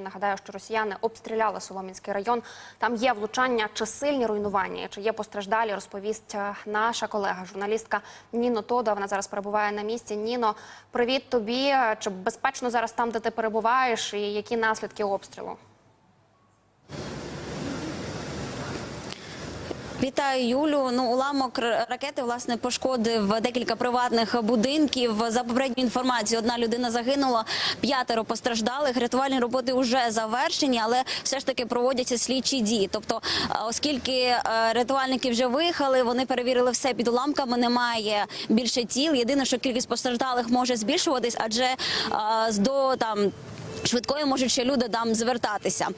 І нагадаю, що росіяни обстріляли Солом'янський район. Там є влучання чи сильні руйнування, чи є постраждалі. Розповість е, наша колега, журналістка Ніно Тода. Вона зараз перебуває на місці. Ніно, привіт тобі. Чи безпечно зараз там, де ти перебуваєш, і які наслідки обстрілу? Вітаю Юлю. Ну уламок ракети власне пошкодив декілька приватних будинків. За попередньою інформацією, одна людина загинула, п'ятеро постраждалих. Рятувальні роботи вже завершені, але все ж таки проводяться слідчі дії. Тобто, е, оскільки е, рятувальники вже виїхали, вони перевірили все під уламками. Немає більше тіл. Єдине, що кількість постраждалих може збільшуватись, адже е, до там. Швидкою можуть ще люди там звертатися.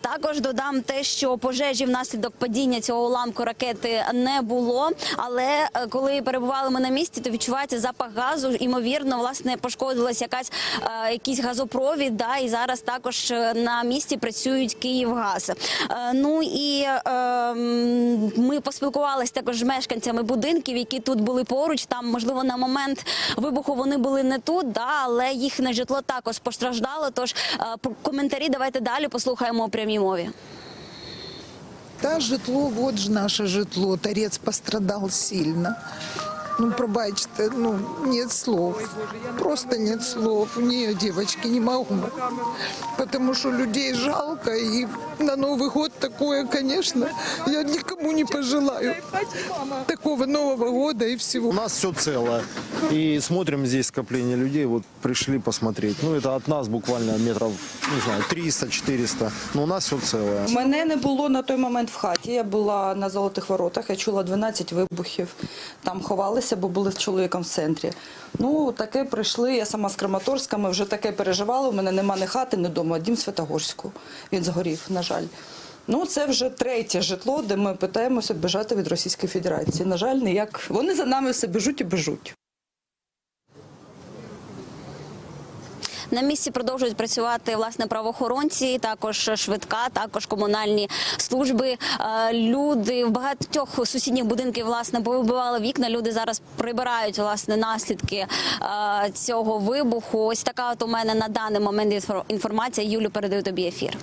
Також додам те, що пожежі внаслідок падіння цього уламку ракети не було. Але е, коли перебували ми на місці, то відчувається запах газу. Ймовірно, власне пошкодилась якась е, якийсь газопровід. Да, і зараз також е, на місці працюють Київгаз. Ну і е, ми поспілкувалися також з мешканцями будинків, які тут були поруч. Там, можливо, на момент вибуху вони були не тут, да, але їхнє житло також постраждало. Тож е, про- коментарі давайте далі послухаємо у прямій мові. Та житло, вот же наше житло. Торец пострадал сильно. Ну, пробачьте, ну, нет слов. Просто нет слов. Не, девочки, не могу. Потому что людей жалко. И на Новый год такое, конечно, я никому не пожелаю. Такого Нового года и всего. У нас все целое. И смотрим здесь скопление людей. Вот пришли посмотреть. Ну, это от нас буквально метров, не знаю, 300-400. Но у нас все целое. Мене не було на той момент в хаті. Я була на золотих воротах. Я чула 12 вибухів. Там ховалися, бо були з чоловіком в центрі. Ну таке прийшли. Я сама з Краматорська. Ми вже таке переживали. У мене нема ні хати, ні дому. а Дім Святогорську. Він згорів, на жаль. Ну, це вже третє житло, де ми питаємося бежати від Російської Федерації. На жаль, ніяк. Вони за нами все біжуть і біжуть. На місці продовжують працювати власне правоохоронці, також швидка, також комунальні служби. Е, Люди в багатьох сусідніх будинків власне повибивали вікна. Люди зараз прибирають власне наслідки е, цього вибуху. Ось така от у мене на даний момент інфор- інформація. Юлю передаю тобі ефір.